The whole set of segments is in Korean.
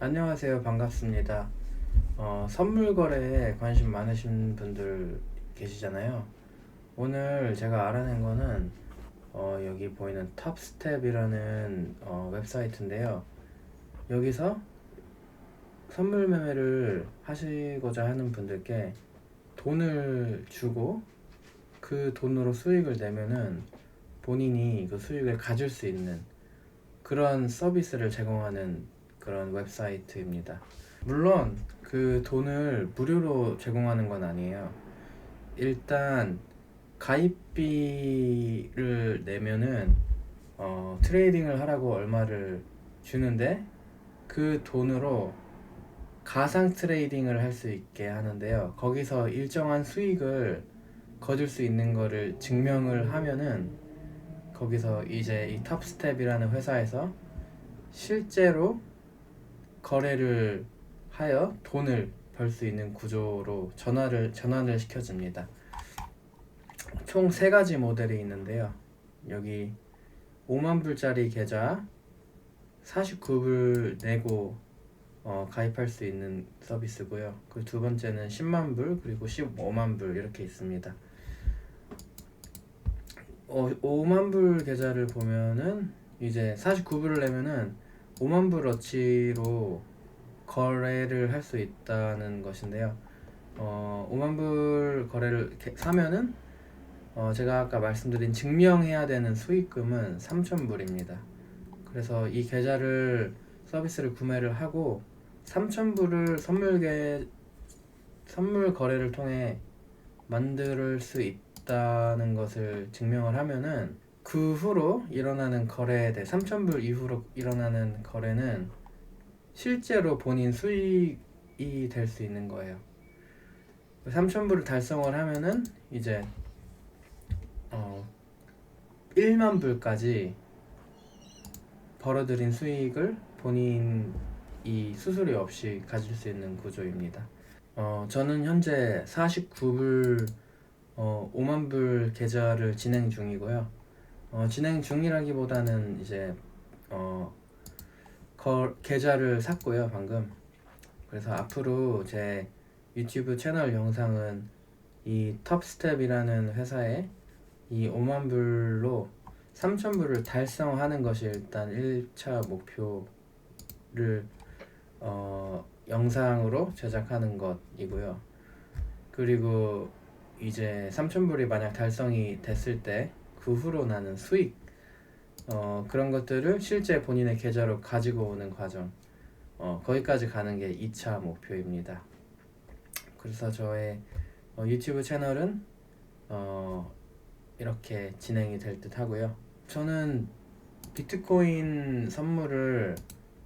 안녕하세요. 반갑습니다. 어, 선물 거래에 관심 많으신 분들 계시잖아요. 오늘 제가 알아낸 거는 어, 여기 보이는 탑스텝이라는 어, 웹사이트인데요. 여기서 선물 매매를 하시고자 하는 분들께 돈을 주고 그 돈으로 수익을 내면은 본인이 그 수익을 가질 수 있는 그런 서비스를 제공하는 그런 웹사이트입니다. 물론 그 돈을 무료로 제공하는 건 아니에요. 일단 가입비를 내면은 어, 트레이딩을 하라고 얼마를 주는데 그 돈으로 가상 트레이딩을 할 수 있게 하는데요. 거기서 일정한 수익을 거둘 수 있는 거를 증명을 하면은 거기서 이제 이 탑스텝이라는 회사에서 실제로 거래를 하여 돈을 벌 수 있는 구조로 전환을 전환을 시켜줍니다. 총 세 가지 모델이 있는데요. 여기 5만 불짜리 계좌 49불 내고 어, 가입할 수 있는 서비스고요. 그 두 번째는 10만 불 그리고 15만 불 이렇게 있습니다. 어, 5만 불 계좌를 보면은 이제 49불을 내면은 5만 불 어치로 거래를 할 수 있다는 것인데요. 어, 5만 불 거래를 사면은 어, 제가 아까 말씀드린 증명해야 되는 수익금은 3,000불입니다. 그래서 이 계좌를 서비스를 구매를 하고 3,000불을 선물계 선물 거래를 통해 만들 수 있다는 것을 증명을 하면은 그 후로 일어나는 거래에 대해 3,000불 이후로 일어나는 거래는 실제로 본인 수익이 될 수 있는 거예요. 3,000불을 달성을 하면은 이제 어 1만 불까지 벌어들인 수익을 본인이 수수료 없이 가질 수 있는 구조입니다. 어, 저는 현재 49불 어, 5만 불 계좌를 진행 중이고요. 어, 진행 중이라기보다는 이제 어, 거, 계좌를 샀고요 방금. 그래서 앞으로 제 유튜브 채널 영상은 이 톱스텝이라는 회사에 이 5만 불로 3천 불을 달성하는 것이 일단 1차 목표를 어, 영상으로 제작하는 것이고요. 그리고 이제 3천 불이 만약 달성이 됐을 때 그 후로 나는 수익 어, 그런 것들을 실제 본인의 계좌로 가지고 오는 과정 어, 거기까지 가는 게 2차 목표입니다. 그래서 저의 어, 유튜브 채널은 어, 이렇게 진행이 될 듯 하고요. 저는 비트코인 선물을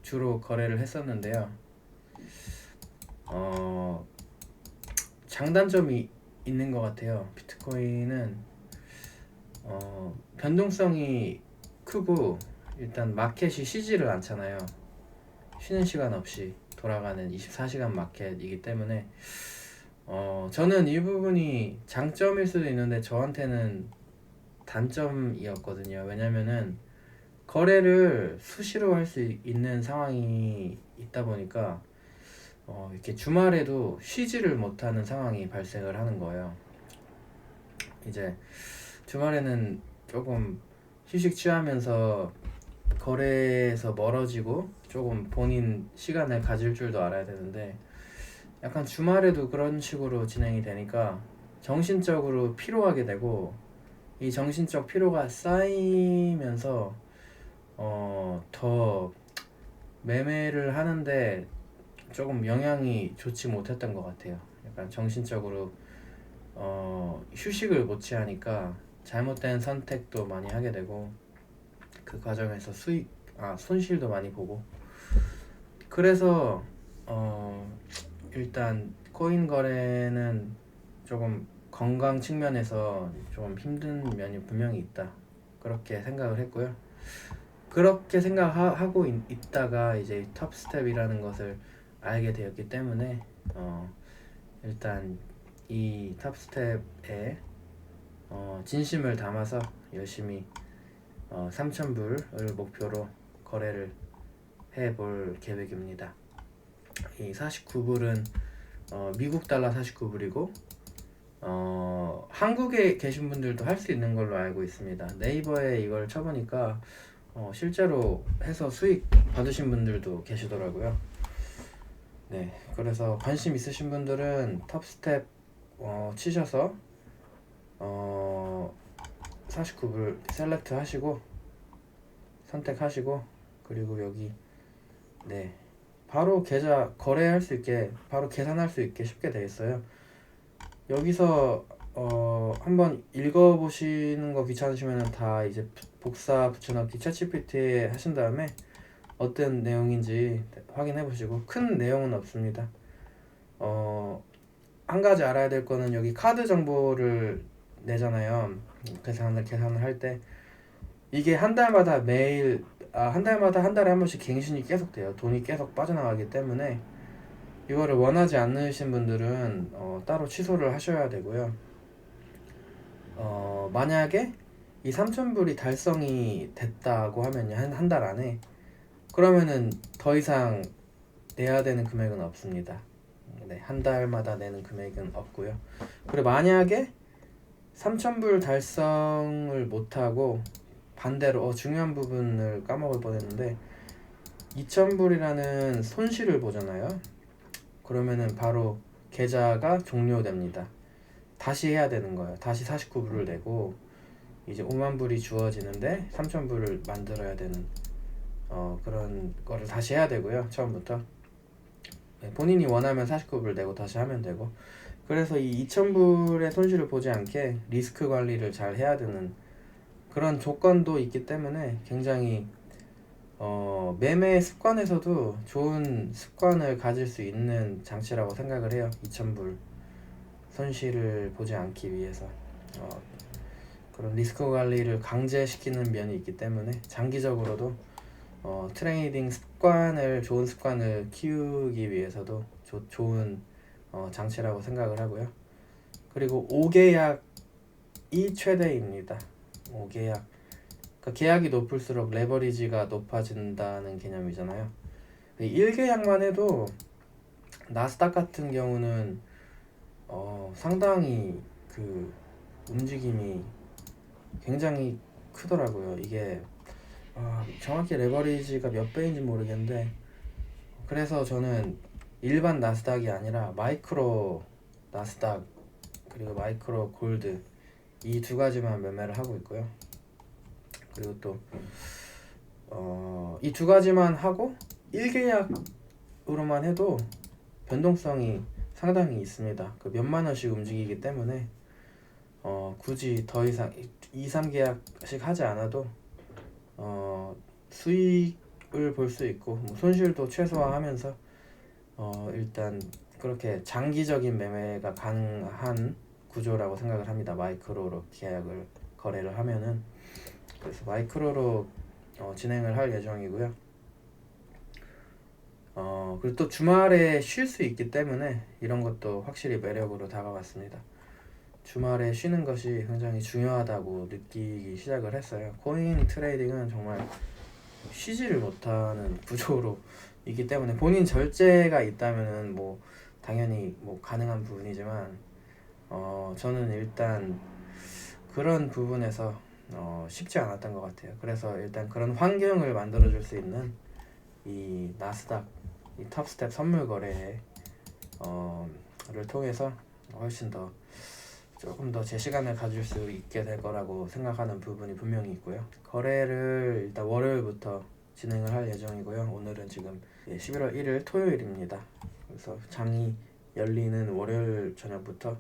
주로 거래를 했었는데요. 어, 장단점이 있는 것 같아요. 비트코인은 어, 변동성이 크고 일단 마켓이 쉬지를 않잖아요. 쉬는 시간 없이 돌아가는 24시간 마켓이기 때문에 어, 저는 이 부분이 장점일 수도 있는데 저한테는 단점이었거든요. 왜냐면은 거래를 수시로 할 수 있는 상황이 있다 보니까 어, 이렇게 주말에도 쉬지를 못하는 상황이 발생을 하는 거예요. 이제 주말에는 조금 휴식 취하면서 거래에서 멀어지고 조금 본인 시간을 가질 줄도 알아야 되는데 약간 주말에도 그런 식으로 진행이 되니까 정신적으로 피로하게 되고 이 정신적 피로가 쌓이면서 어, 더 매매를 하는데 조금 영향이 좋지 못했던 것 같아요. 약간 정신적으로 어, 휴식을 못 취하니까 잘못된 선택도 많이 하게 되고 그 과정에서 수익 아 손실도 많이 보고 그래서 어, 일단 코인 거래는 조금 건강 측면에서 좀 힘든 면이 분명히 있다 그렇게 생각을 했고요. 그렇게 생각하고 있 다가 이제 톱스텝이라는 것을 알게 되었기 때문에 어, 일단 이 탑스텝에 어, 진심을 담아서 열심히 어, 3,000불을 목표로 거래를 해볼 계획입니다. 이 49불은 어, 미국 달러 49불이고 어, 한국에 계신 분들도 할 수 있는 걸로 알고 있습니다. 네이버에 이걸 쳐보니까 어, 실제로 해서 수익 받으신 분들도 계시더라고요. 네, 그래서 관심 있으신 분들은 톱스텝 어, 치셔서 어, 49불 셀렉트 하시고 선택하시고 그리고 여기 네 바로 계좌 거래할 수 있게 바로 계산할 수 있게 쉽게 되어 있어요. 여기서 어 한번 읽어보시는 거 귀찮으시면 다 이제 복사 붙여넣기 챗GPT에 하신 다음에 어떤 내용인지 확인해 보시고 큰 내용은 없습니다. 어 한 가지 알아야 될 거는 여기 카드 정보를 내잖아요. 계산을 계산을 할 때 이게 한 달마다 매일 아, 한 달마다 한 달에 한 번씩 갱신이 계속 돼요. 돈이 계속 빠져나가기 때문에 이거를 원하지 않으신 분들은 어, 따로 취소를 하셔야 되고요. 어, 만약에 이 3,000불이 달성이 됐다고 하면요. 한 한 달 안에 그러면은 더 이상 내야 되는 금액은 없습니다. 네, 한 달마다 내는 금액은 없고요. 그리고 만약에 3,000불 달성을 못하고 반대로 어, 중요한 부분을 까먹을 뻔했는데 2,000불이라는 손실을 보잖아요. 그러면은 바로 계좌가 종료됩니다. 다시 해야 되는 거예요. 다시 49불을 내고 이제 5만 불이 주어지는데 3천 불을 만들어야 되는 어, 그런 거를 다시 해야 되고요. 처음부터 네, 본인이 원하면 49불 내고 다시 하면 되고 그래서 이 2,000불의 손실을 보지 않게 리스크 관리를 잘 해야 되는 그런 조건도 있기 때문에 굉장히 어, 매매 습관에서도 좋은 습관을 가질 수 있는 장치라고 생각을 해요. 2,000불 손실을 보지 않기 위해서 어, 그런 리스크 관리를 강제시키는 면이 있기 때문에 장기적으로도 어, 트레이딩 습관을 좋은 습관을 키우기 위해서도 조, 좋은 어, 장치라고 생각을 하고요. 그리고 5계약이 최대입니다. 5계약. 그러니까 계약이 높을수록 레버리지가 높아진다는 개념이잖아요. 1계약만 해도 나스닥 같은 경우는 어, 상당히 그 움직임이 굉장히 크더라고요. 이게 아, 정확히 레버리지가 몇 배인지 모르겠는데 그래서 저는 일반 나스닥이 아니라 마이크로 나스닥 그리고 마이크로 골드 이 두 가지만 매매를 하고 있고요. 그리고 또 어, 이 두 가지만 하고 1계약으로만 해도 변동성이 상당히 있습니다. 그 몇만 원씩 움직이기 때문에 어, 굳이 더 이상 2, 3계약씩 하지 않아도 어, 수익을 볼 수 있고 뭐 손실도 최소화하면서 어, 일단 그렇게 장기적인 매매가 가능한 구조라고 생각을 합니다. 마이크로로 계약을 거래를 하면은 그래서 마이크로로 어, 진행을 할 예정이고요. 어, 그리고 또 주말에 쉴 수 있기 때문에 이런 것도 확실히 매력으로 다가왔습니다. 주말에 쉬는 것이 굉장히 중요하다고 느끼기 시작을 했어요. 코인 트레이딩은 정말 쉬지를 못하는 구조로 있기 때문에 본인 절제가 있다면은 뭐 당연히 뭐 가능한 부분이지만 어 저는 일단 그런 부분에서 어 쉽지 않았던 것 같아요. 그래서 일단 그런 환경을 만들어 줄 수 있는 이 나스닥 이 탑스텝 선물 거래 어를 통해서 훨씬 더 조금 더 제 시간을 가질 수 있게 될 거라고 생각하는 부분이 분명히 있고요. 거래를 일단 월요일부터 진행을 할 예정이고요. 오늘은 지금 11월 1일 토요일입니다. 그래서 장이 열리는 월요일 저녁부터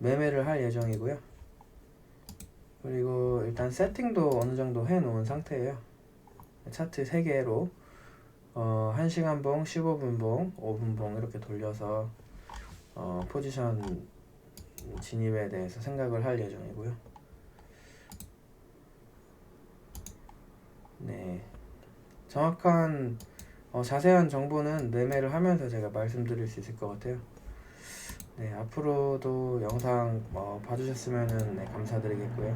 매매를 할 예정이고요. 그리고 일단 세팅도 어느 정도 해 놓은 상태예요. 차트 3개로 어, 1시간 봉, 15분 봉, 5분 봉 이렇게 돌려서 어, 포지션 진입에 대해서 생각을 할 예정이고요. 네. 정확한 어, 자세한 정보는 매매를 하면서 제가 말씀드릴 수 있을 것 같아요. 네, 앞으로도 영상 어, 봐주셨으면 네, 감사드리겠고요.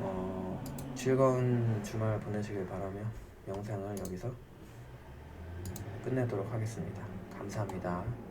어, 즐거운 주말 보내시길 바라며 영상을 여기서 끝내도록 하겠습니다. 감사합니다.